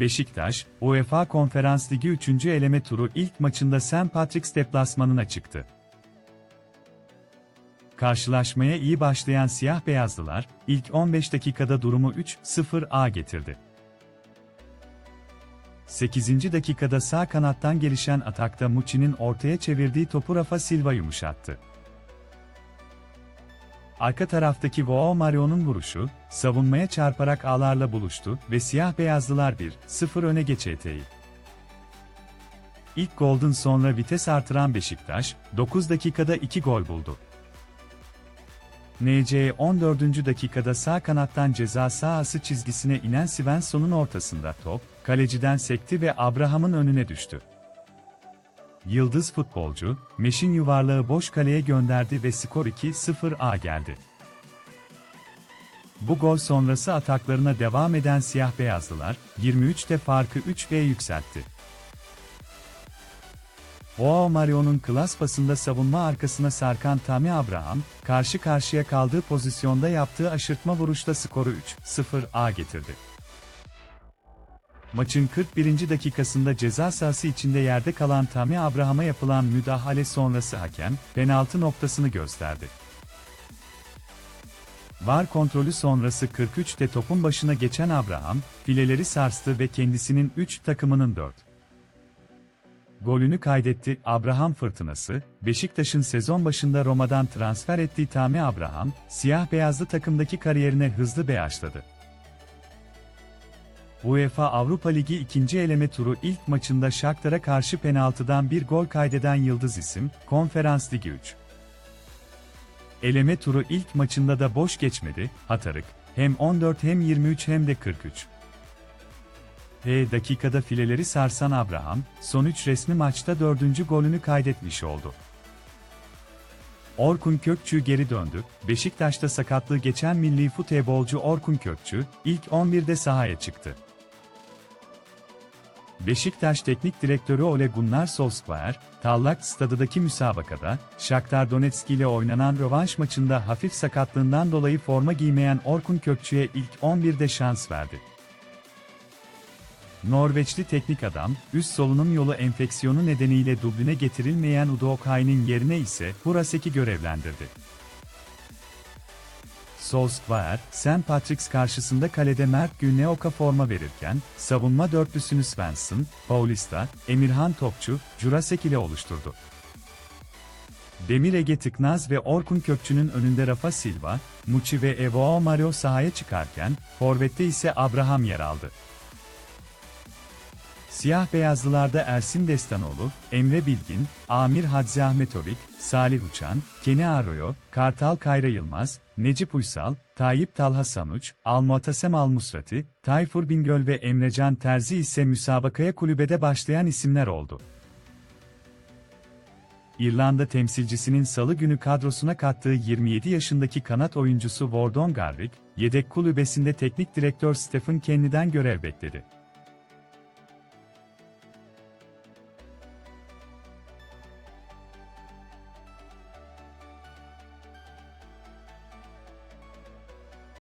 Beşiktaş, UEFA Konferans Ligi 3. eleme turu ilk maçında St. Patrick's deplasmanına çıktı. Karşılaşmaya iyi başlayan siyah beyazlılar, ilk 15 dakikada durumu 3-0'a getirdi. 8. dakikada sağ kanattan gelişen atakta Muçi'nin ortaya çevirdiği topu Rafa Silva yumuşattı. Arka taraftaki Joao Mario'nun vuruşu, savunmaya çarparak ağlarla buluştu ve siyah beyazlılar 1-0 öne geçeteyi. İlk golden sonra vites artıran Beşiktaş, 9 dakikada 2 gol buldu. NC 14. dakikada sağ kanattan ceza sahası çizgisine inen Svensson'un ortasında top, kaleciden sekti ve Abraham'ın önüne düştü. Yıldız futbolcu, Meş'in yuvarlağı boş kaleye gönderdi ve skor 2-0'a geldi. Bu gol sonrası ataklarına devam eden siyah beyazlılar, 23'te farkı 3'e yükseltti. Joao Mario'nun klas pasında savunma arkasına sarkan Tammy Abraham, karşı karşıya kaldığı pozisyonda yaptığı aşırtma vuruşla skoru 3-0'a getirdi. Maçın 41. dakikasında ceza sahası içinde yerde kalan Tammy Abraham'a yapılan müdahale sonrası hakem, penaltı noktasını gösterdi. VAR kontrolü sonrası 43'te topun başına geçen Abraham, fileleri sarstı ve kendisinin 3 takımının 4 golünü kaydetti. Abraham fırtınası, Beşiktaş'ın sezon başında Roma'dan transfer ettiği Tami Abraham, siyah-beyazlı takımdaki kariyerine hızlı başladı. UEFA Avrupa Ligi ikinci eleme turu ilk maçında Shakhtar'a karşı penaltıdan bir gol kaydeden yıldız isim, Konferans Ligi 3. Eleme turu ilk maçında da boş geçmedi, Hatarık, hem 14 hem 23 hem de 43. H dakikada fileleri sarsan Abraham, son 3 resmi maçta dördüncü golünü kaydetmiş oldu. Orkun Kökçü geri döndü. Beşiktaş'ta sakatlığı geçen milli futbolcu Orkun Kökçü, ilk 11'de sahaya çıktı. Beşiktaş Teknik Direktörü Ole Gunnar Solskjaer, Tallak Stadı'daki müsabakada, Shakhtar Donetsk ile oynanan rövanş maçında hafif sakatlığından dolayı forma giymeyen Orkun Kökçü'ye ilk 11'de şans verdi. Norveçli teknik adam, üst solunum yolu enfeksiyonu nedeniyle Dublin'e getirilmeyen Udo Kay'nin yerine ise Hurasek'i görevlendirdi. Solskjaer, St. Patrick's karşısında kalede Mert Günneok'a forma verirken, savunma dörtlüsünü Svensson, Paulista, Emirhan Topçu, Jurasek ile oluşturdu. Demir Ege Tıknaz ve Orkun Kökçü'nün önünde Rafa Silva, Muçi ve Evo Mario sahaya çıkarken, Forvet'te ise Abraham yer aldı. Siyah beyazlılarda Ersin Destanoğlu, Emre Bilgin, Amir Hadzi Ahmetovic, Salih Uçan, Keni Arroyo, Kartal Kayra Yılmaz, Necip Uysal, Tayyip Talha Sanuç, Almuatasem Almusrati, Tayfur Bingöl ve Emrecan Terzi ise müsabakaya kulübede başlayan isimler oldu. İrlanda temsilcisinin salı günü kadrosuna kattığı 27 yaşındaki kanat oyuncusu Vordon Garrick, yedek kulübesinde teknik direktör Stephen Kenny'den görev bekledi.